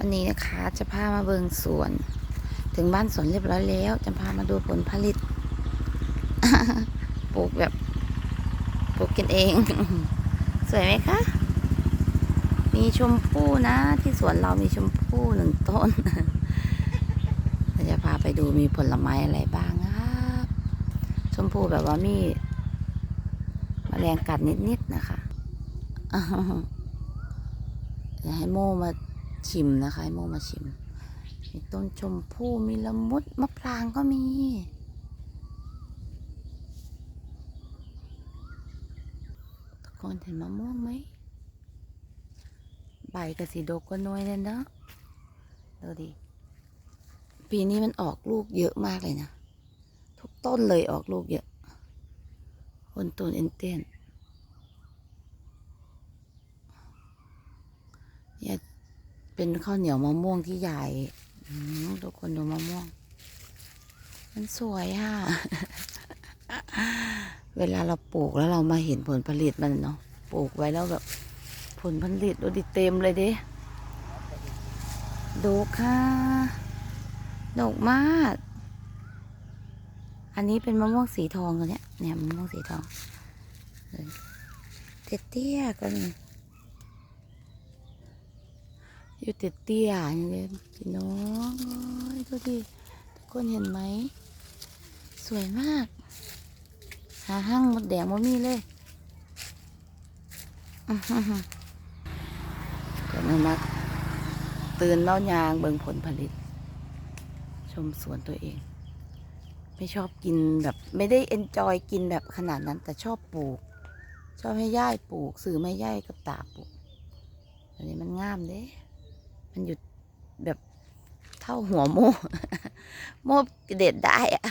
วันนี้นะคะจะพามาเบิงสวน ถึงบ้านสวนเรียบร้อยแล้ว จะพามาดูผลผลิต ปลูกแบบปลูกกันเอง สวยไหมคะ มีชมพู่นะ ที่สวนเรามีชมพู่หนึ่งต้นจะพาไปดูมีผลไม้อะไรบ้างนะครับชมพู่แบบว่ามีมแมลงกัดนิดๆนะคะเดี๋ยวให้โมมา ชิมนะคะให้โมมาชิม มีต้นชมพู่มีละมุดมะพร้างก็มี ทุกคนเห็นมะม่วงไหม ใบกระสีดกก็น้อยเลยเนาะดูดิ ปีนี้มันออกลูกเยอะมากเลยนะ ทุกต้นเลยออกลูกเยอะคนต้นเอ็นเตียนเนี่ย เป็นข้าวเหนียวมะม่วงที่ใหญ่ทุกคนดูมะม่วง มันสวยอะ เวลาเราปลูกแล้วเรามาเห็นผลผลิตมันเนาะ ปลูกไว้แล้วแบบผลผลิตดูดิเต็มเลยเด้ดกค่ะดกมาก อันนี้เป็นมะม่วงสีทองตัวเนี้ย เนี่ยมะม่วงสีทอง เตี้ยๆก็มี อยู่เตี้ยๆอย่างเงี้ยพี่น้องดูดิทุกคนเห็นไหม สวยมาก หาห้างมดแดงมามีเลยอื้อหือก็มาตื่นเล่ายางเบิ่งผลผลิต ชมสวนตัวเอง ไม่ชอบกินแบบ ไม่ได้เอนจอยกินแบบขนาดนั้น แต่ชอบปลูก ชอบให้ย่ายปลูก สื่อไม่ย่ายกับตาปลูกอันนี้มันงามเด้ มันหยุดแบบเท่าหัวโมโมเด็ดได้อะ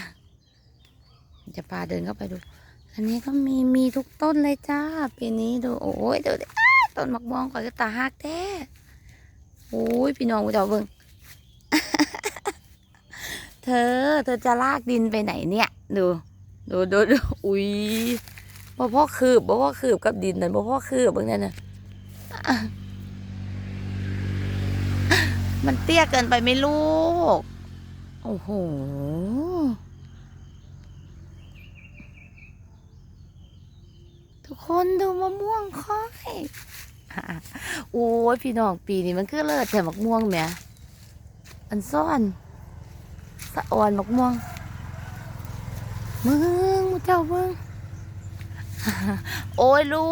จะพาเดินเข้าไปดู อันนี้ก็มีมีทุกต้นเลยจ้าปีนี้ดูโอ้ยดูดิต้นมักม่วงก่อนก็ตาหักแท้โอ้ยพี่น้องกูจะเอาเบิ่งเธอ เธอจะลากดินไปไหนเนี่ย ดู ดูดูดูอุ้ยบ่พ่อคืบบ่พ่อคืบกับดินนั่นบ่พ่อคืบเบิ่งนั่นน่ะ มันเตี้ยเกินไปไหมลูก โอ้โห ทุกคนดูมะม่วงค่อยโอ้ยพี่น้องปีนี้มันคือเลิศแต่มักม่วงแหม่อันซ่อนสะอ่อนมักม่วงมึงมึงเจ้ามึงโอ้ยลู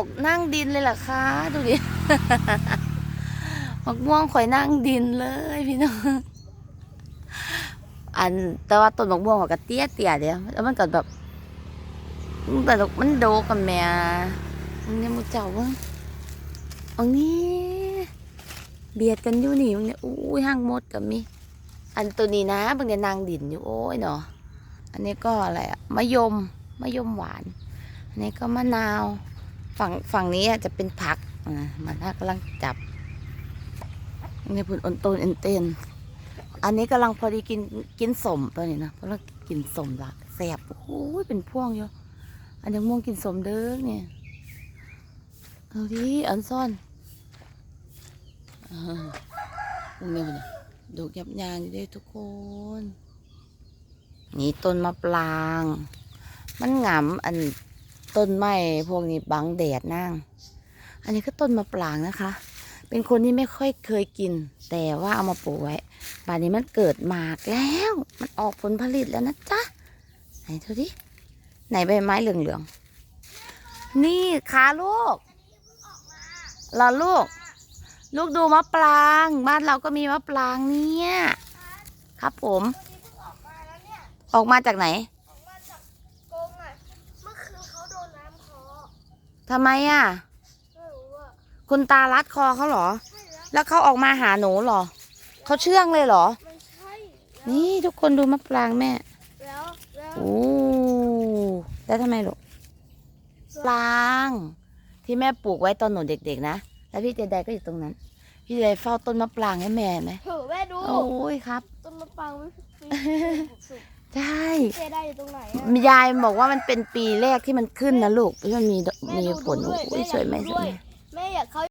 ก นั่งดินเลยเหรอคะดูดิ มักม่วงข่อยนั่งดินเลยพี่น้อง อันแต่ว่าต้นมักม่วงเขาก็เตี้ยเตี้ยเดียวแล้วมันก็แบบมันแต่มันโดกับแม่มึงเนี่ยมึงเจ้าเบิ่งอันนี้เบียดกันอยู่นี่มึงเนี่ยอู้ยห้างมดกับมีอันตัวนี้นะบางเนี่ยนางดินอยู่โอ้ยเนาะอันนี้ก็อะไรอะมะยมมะยมหวาน อันนี้ก็มะนาว ฝั่งฝั่งนี้อะจะเป็นผักอ่ามันถ้ากำลังจับ นนี้พุ่นอนโตนเอ็นเต้นอันนี้กำลังพอดีกินกินสมตัวนี้นะเพราะเรากินสมละแสบโอ้ยเป็นพ่วงอยู่อันยังม่วงกินสมเด้อเนี่ยเอาดิอันซ่อนอ่าตรงนี้มันดอกยับยางอยู่เด้ทุกคน นี่ต้นมะปราง มันหงำอันต้นไม้พวกนี้บังแดดนั่ง อันนี้ก็ต้นมะปรางนะคะ เป็นคนที่ไม่ค่อยเคยกิน แต่ว่าเอามาปลูกไว้ป่านนี้มันเกิดหมากแล้ว มันออกผลผลิตแล้วนะจ๊ะ ไหนดูดิ ไหนใบไม้เหลืองๆ นี่ขาลูกเหรอลูก ลูกดูมะปราง บ้านเราก็มีมะปรางเนี่ย ครับผม ออกมาจากไหนโกงอะเมื่อคืนเขาโดนน้ำคอทำไมอะไม่รู้อะ คุณตารัดคอเขาเหรอใช่แล้วแล้วเขาออกมาหาหนูเหรอ เขาเชื่องเลยเหรอมันใช่นี่ทุกคนดูมะปรางแม่ แล้วแล้วโอ้ แล้วทำไมลูกปราง ที่แม่ปลูกไว้ตอนหนูเด็กๆนะ แล้วพี่เจไดก็อยู่ตรงนั้น พี่เจไดเฝ้าต้นมะปรางให้แม่ไหมเถอะแม่ดูโอ้ยครับ ต้นมะปรางไม่ปีสุกใช่เจได้อยู่ตรงไหนอะยายบอกว่ามันเป็นปีแรกที่มันขึ้นนะลูกที่มันมีดอกมีผลแม่ดูอุ้ยด้สวยไหมแม่สวยไหม là khó